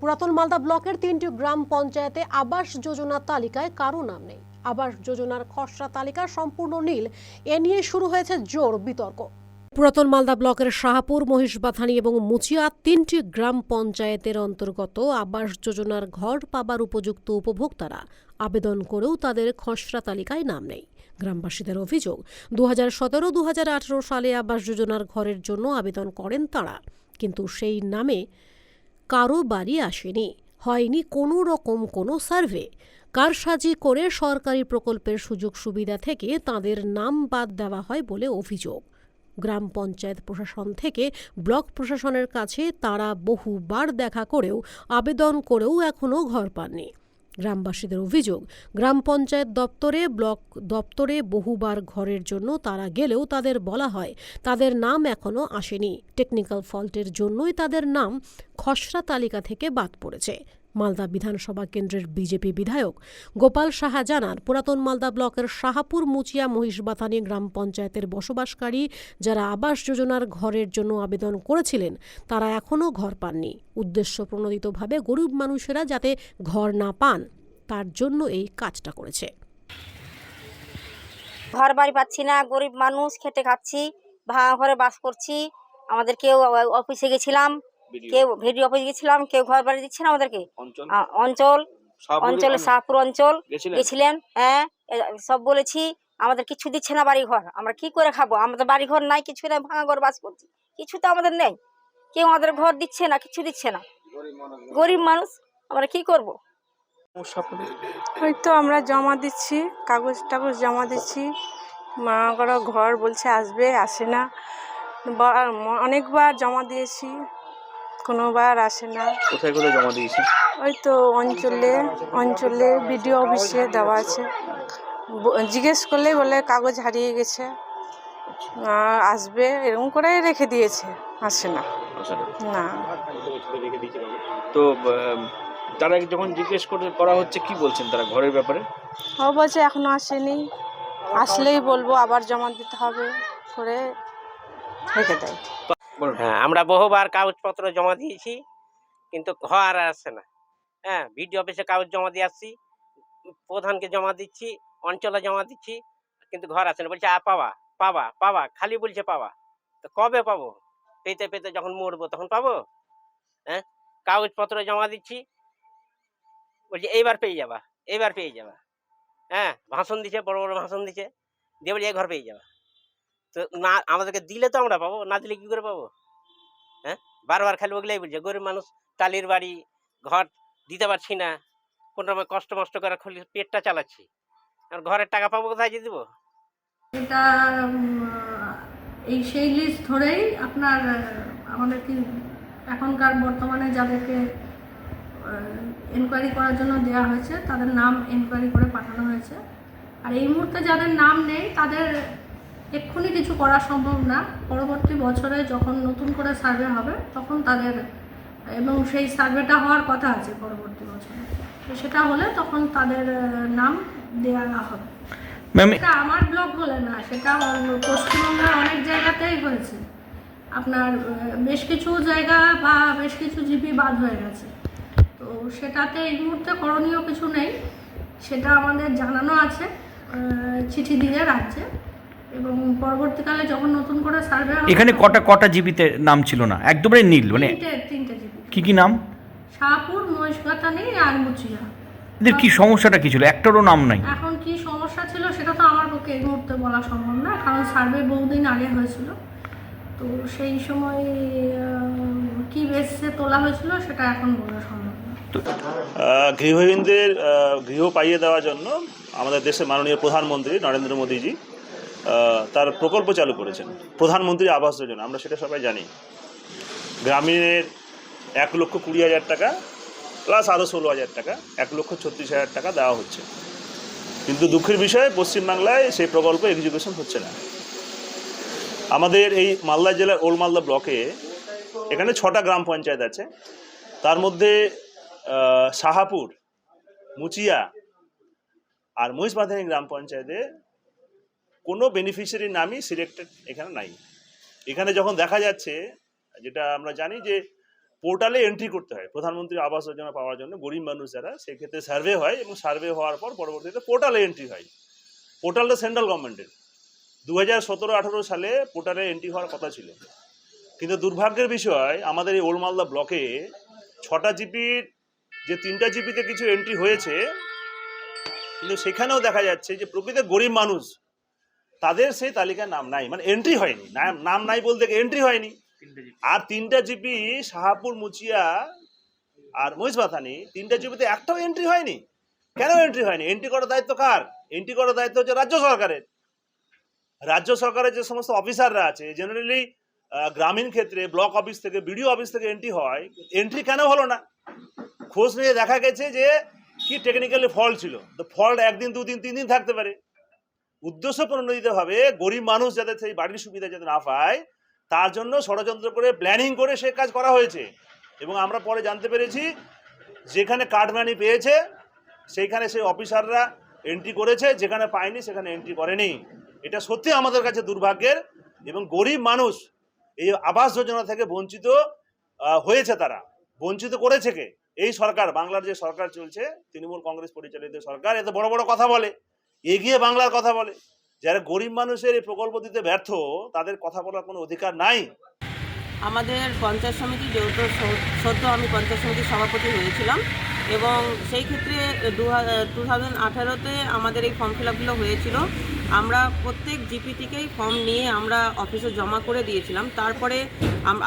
পুরাতন মালদা ব্লকের তিনটি গ্রাম পঞ্চায়েতে আবাস যোজনার তালিকায় কারও নাম নেই। আবাস যোজনার খসড়া তালিকা সম্পূর্ণ নীল। এ নিয়ে শুরু হয়েছে জোর বিতর্ক। পুরাতন মালদা ব্লকের শাহপুর, মহিষবাথানি এবং মুচিয়া তিনটি গ্রাম পঞ্চায়েতের অন্তর্গত আবাস যোজনার ঘর পাবার উপযুক্ত উপভোক্তারা আবেদন করেও তাদের খসড়া তালিকায় নাম নেই। গ্রামবাসীদের অভিযোগ দু হাজার সতেরো দু সালে আবাস যোজনার ঘরের জন্য আবেদন করেন তারা। কিন্তু সেই নামে কারও বাড়ি আসেনি, হয়নি কোনো রকম কোনো সার্ভে। কারসাজি করে সরকারি প্রকল্পের সুযোগ সুবিধা থেকে তাদের নাম বাদ দেওয়া হয় বলে অভিযোগ। গ্রাম পঞ্চায়েত প্রশাসন থেকে ব্লক প্রশাসনের কাছে তারা বহুবার দেখা করেও আবেদন করেও এখনও ঘর পাননি। গ্রামবাসীদের অভিযোগ, গ্রাম পঞ্চায়েত দপ্তরে ব্লক দপ্তরে বহুবার ঘরের জন্য তারা গেলেও তাদের বলা হয় তাদের নাম এখনও আসেনি। টেকনিক্যাল ফল্টের জন্যই তাদের নাম খসড়া তালিকা থেকে বাদ পড়েছে। মালদা বিধানসভা কেন্দ্রের বিজেপি বিধায়ক গোপাল সাহা জানান, পুরাতন মালদা ব্লকের শাহাপুর মুচিয়া মহিষবাথানি গ্রাম পঞ্চায়েতের বসবাসকারী যারা আবাস যোজনার ঘরের জন্য আবেদন করেছিলেন, তারা এখনও ঘর পাননি। উদ্দেশ্য প্রণোদিতভাবে গরিব মানুষেরা যাতে ঘর না পান, তার জন্য এই কাজটা করেছে। ঘর বাড়ি পাচ্ছি না, গরিব মানুষ, খেটে খাচ্ছি, ভাঙা ঘরে বাস করছি, আমাদের কেউ অফিসে গেছিলাম কেউ ভিডিও অফিস গেছিলাম কেউ ঘর বাড়ি দিচ্ছে না আমাদেরকে। অঞ্চল? অঞ্চল অঞ্চলে শাহপুর অঞ্চল। গেছিলেন? হ্যাঁ সব বলেছি আমাদের কিছু দিচ্ছে না বাড়ি ঘর আমরা কি করে খাব? আমাদের বাড়ি ঘর নাই কিছু নাই ভাঙা ঘর বাস করছি। কিছু তো আমাদের নেই। কেউ আমাদের ঘর দিচ্ছে না কিছু দিচ্ছে না। গরিব মানুষ আমরা কি করব? ওই তো আমরা জমা দিচ্ছি কাগজ টাগজ জমা দিচ্ছি। মা ঘর বলছে আসবে আসে না। বা- অনেকবার জমা দিয়েছি। কোনোবার আসে না। কোথায় কোথায় জমা দিয়েছি ওই তো অঞ্চলে অঞ্চলে বিডিও অফিসে দেওয়া আছে। জিজ্ঞেস করলেই বলে কাগজ হারিয়ে গেছে। আসবে এরকম করে রেখে দিয়েছে আসে না। না। তো তারা যখন জিজ্ঞেস করে করা হচ্ছে কি বলছেন তারা ঘরের ব্যাপারে? ও বলছে এখনও আসেনি। আসলেই বলব আবার জমা দিতে হবে করে রেখে দেয়। হ্যাঁ আমরা বহুবার কাগজপত্র জমা দিয়েছি, কিন্তু আর আসছে না। হ্যাঁ বিডিও অফিসে কাগজ জমা দিয়ে আসছি, প্রধানকে জমা দিচ্ছি, অঞ্চলে জমা দিচ্ছি, কিন্তু ঘর আসে না। বলছে, আ, পাবা পাবা পাবা, খালি বলছে পাবা। তো কবে পাবো? পেতে পেতে যখন মরবো তখন পাবো? হ্যাঁ কাগজপত্র জমা দিচ্ছি, বলছে, এইবার পেয়ে যাবা, এইবার পেয়ে যাবা। হ্যাঁ ভাষণ দিছে, বড় বড় ভাষণ দিছে, দিয়ে বলছে, এই ঘর পেয়ে যাবা। তো না, আমাদেরকে দিলে তো আমরা পাবো, না দিলে কি করে পাবো? হ্যাঁ? বারবার খালি ওগুলাই বলছে, গরিব মানুষ টালির বাড়ি, ঘর দিতে পারছি না, কোনো রকম কষ্ট মষ্ট করে খুলি পেটটা চালাচ্ছি। আর ঘরের টাকা পাবো কোথায় যে দেবো? এটা এই সেই লিস্ট ধরেই আপনার, আমাদের কি এখনকার বর্তমানে যাদেরকে এনকোয়ারি করার জন্য দেওয়া হয়েছে, তাদের নাম এনকোয়ারি করে পাঠানো হয়েছে। আর এই মুহূর্তে যাদের নাম নেই, তাদের এক্ষুনি কিছু করা সম্ভব না। পরবর্তী বছরে যখন নতুন করে সার্ভে হবে তখন তাদের এবং সেই সার্ভেটা হওয়ার কথা আছে পরবর্তী বছরে। তো সেটা হলে তখন তাদের নাম দেওয়া হবে। ম্যাম সেটা আমার ব্লক বলে না সেটা পশ্চিমবঙ্গের অনেক জায়গাতেই হয়েছে। আপনার বেশ কিছু জায়গা বা বেশ কিছু জিপি বাদ হয়ে গেছে। তো সেটাতে এই মুহূর্তে করণীয় কিছু নেই। সেটা আমাদের জানানো আছে চিঠি দিয়ে রাজ্যে। এবং পরবর্তীকালে যখন নতুন করে সার্ভে এখানে কটা কটা জিবিতে নাম ছিল না? একদমই নীল মানে তিনটে কি কি নাম? শাহপুর মহিষগাতানি আর মুচিয়া এদের কি সমস্যাটা কি ছিল? একটারও নাম নাই। এখন কি সমস্যা ছিল সেটা তো আমার পক্ষে এই মুহূর্তে বলা সম্ভব না কারণ সার্ভে বহুদিন আগে হয়েছিল। তো সেই সময় কি বেসে তোলা হয়েছিল সেটা এখন বলা সম্ভব না। গৃহহীনদের গৃহ পাইয়ে দেওয়ার জন্য আমাদের দেশের মাননীয় প্রধানমন্ত্রী নরেন্দ্র মোদীজি তার প্রকল্প চালু করেছেন। প্রধানমন্ত্রী আবাস যোজনা আমরা সেটা সবাই জানি। গ্রামীণের এক লক্ষ কুড়ি হাজার টাকা প্লাস আরও ষোলো হাজার টাকা এক লক্ষ ছত্রিশ হাজার টাকা দেওয়া হচ্ছে। কিন্তু দুঃখের বিষয় পশ্চিমবাংলায় সেই প্রকল্প এক্সিকিউশন হচ্ছে না। আমাদের এই মালদা জেলার ওল্ড মালদা ব্লকে এখানে ছটা গ্রাম পঞ্চায়েত আছে। তার মধ্যে আহ, সাহাপুর মুচিয়া আর মহিষবাধানী গ্রাম পঞ্চায়েতে কোনো বেনিফিশিয়ারির নামই সিলেক্টেড এখানে নাই। এখানে যখন দেখা যাচ্ছে, যেটা আমরা জানি যে পোর্টালে এন্ট্রি করতে হয়, প্রধানমন্ত্রী আবাস যোজনা পাওয়ার জন্য গরিব মানুষ যারা, সেক্ষেত্রে সার্ভে হয় এবং সার্ভে হওয়ার পর পরবর্তীতে পোর্টালে এন্ট্রি হয়। পোর্টালটা সেন্ট্রাল গভর্নমেন্টের দু হাজার সতেরো আঠারো সালে পোর্টালে এন্ট্রি হওয়ার কথা ছিল। কিন্তু দুর্ভাগ্যের বিষয়, আমাদের এই ওলমালদা ব্লকে ছটা জিপির যে তিনটা জিপিতে কিছু এন্ট্রি হয়েছে, কিন্তু সেখানেও দেখা যাচ্ছে যে প্রকৃত গরিব মানুষ তাদের সেই তালিকায় নাম নাই। মানে এন্ট্রি হয়নি। নাম নাই বলতে এন্ট্রি হয়নি। আর তিনটা জিপি শাহাপুর মুচিয়া আর মহিষবাথানি তিনটা জিপিতে একটাও এন্ট্রি হয়নি। কেন এন্ট্রি হয়নি? এন্ট্রি করার দায়িত্ব কার? এন্ট্রি করার দায়িত্ব হচ্ছে রাজ্য সরকারের। রাজ্য সরকারের যে সমস্ত অফিসাররা আছে জেনারেলি গ্রামীণ ক্ষেত্রে ব্লক অফিস থেকে বিডিও অফিস থেকে এন্ট্রি হয়। এন্ট্রি কেন হলো না? খোঁজ নিয়ে দেখা গেছে যে কি টেকনিক্যালি ফল্ট ছিল। তো ফল্ট একদিন দুদিন তিন দিন থাকতে পারে। উদ্দেশ্য প্রণোদিতভাবে গরিব মানুষ যাতে সেই বাড়ির সুবিধা যাতে না পায়, তার জন্য ষড়যন্ত্র করে প্ল্যানিং করে সে কাজ করা হয়েছে। এবং আমরা পরে জানতে পেরেছি, যেখানে কাঠমানি পেয়েছে, সেইখানে সেই অফিসাররা এন্ট্রি করেছে, যেখানে পায়নি সেখানে এন্ট্রি করেনি। এটা সত্যি আমাদের কাছে দুর্ভাগ্যের এবং গরিব মানুষ এই আবাস যোজনা থেকে বঞ্চিত হয়েছে তারা। বঞ্চিত করেছে কে? এই সরকার, বাংলার যে সরকার চলছে, তৃণমূল কংগ্রেস পরিচালিত সরকার, এতে বড় বড় কথা বলে। এগিয়ে বাংলার কথা বলে। যারা গরিব মানুষের এই প্রকল্প দিতে ব্যর্থ, তাদের কথা বলার কোনো অধিকার নাই। আমাদের পঞ্চায়েত সমিতি যেহেতু সদ্য আমি পঞ্চায়েত সমিতির সভাপতি হয়েছিলাম এবং সেই ক্ষেত্রে দু হাজার টু আঠারোতে আমাদের এই ফর্ম ফিল আপগুলো হয়েছিল। আমরা প্রত্যেক জিপিটিকেই ফর্ম নিয়ে আমরা অফিসে জমা করে দিয়েছিলাম। তারপরে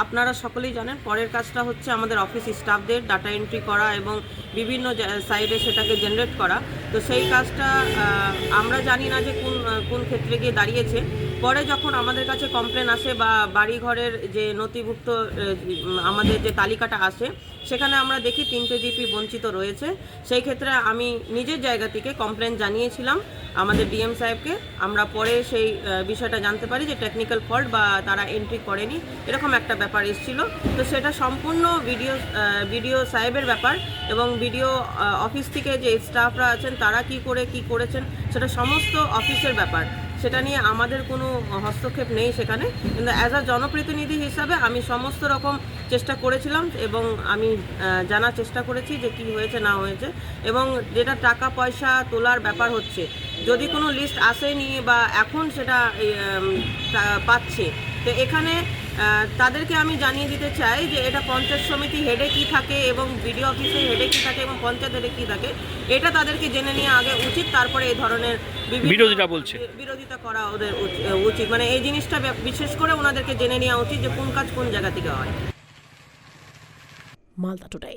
আপনারা সকলেই জানেন, পরের কাজটা হচ্ছে আমাদের অফিস স্টাফদের ডাটা এন্ট্রি করা এবং বিভিন্ন সাইডে সেটাকে জেনারেট করা। তো সেই কাজটা আমরা জানি না যে কোন কোন ক্ষেত্রে গিয়ে দাঁড়িয়েছে। পরে যখন আমাদের কাছে কমপ্লেন আসে বা বাড়ি ঘরের যে নথিভুক্ত আমাদের যে তালিকাটা আসে, সেখানে আমরা দেখি তিনটে জিপি বঞ্চিত রয়েছে। সেই ক্ষেত্রে আমি নিজের জায়গা থেকে কমপ্লেন জানিয়েছিলাম আমাদের ডিএম সাহেবকে। আমরা পরে সেই বিষয়টা জানতে পারি যে টেকনিক্যাল ফল্ট বা তারা এন্ট্রি করেনি। এরকম একটা ব্যাপার এসেছিল। তো সেটা সম্পূর্ণ ভিডিও ভিডিও সাহেবের ব্যাপার এবং ভিডিও অফিস থেকে যে স্টাফরা আছেন, তারা কি করে, কি করেছেন, সেটা সমস্ত অফিসের ব্যাপার। সেটা নিয়ে আমাদের কোনো হস্তক্ষেপ নেই সেখানে। কিন্তু অ্যাজ আ জনপ্রতিনিধি হিসাবে আমি সমস্ত রকম চেষ্টা করেছিলাম এবং আমি জানার চেষ্টা করেছি যে কি হয়েছে, না হয়েছে। এবং যেটা টাকা পয়সা তোলার ব্যাপার হচ্ছে যদি কোনো লিস্ট আসেনি বা এখন সেটা পাচ্ছে তো এখানে তাদেরকে আমি জানিয়ে দিতে চাই যে এটা পঞ্চায়েত সমিতি হেডে কি থাকে এবং বিডিও অফিসে হেডে কি থাকে এবং পঞ্চায়েত হেডে কী থাকে এটা তাদেরকে জেনে নেওয়া আগে উচিত তারপরে এই ধরনের বিরোধীরা বলছে। বিরোধিতা করা ওদের উচিত মানে এই জিনিসটা বিশেষ করে ওনাদেরকে জেনে নেওয়া উচিত যে কোন কাজ কোন জায়গা থেকে হয় মালদা টুডে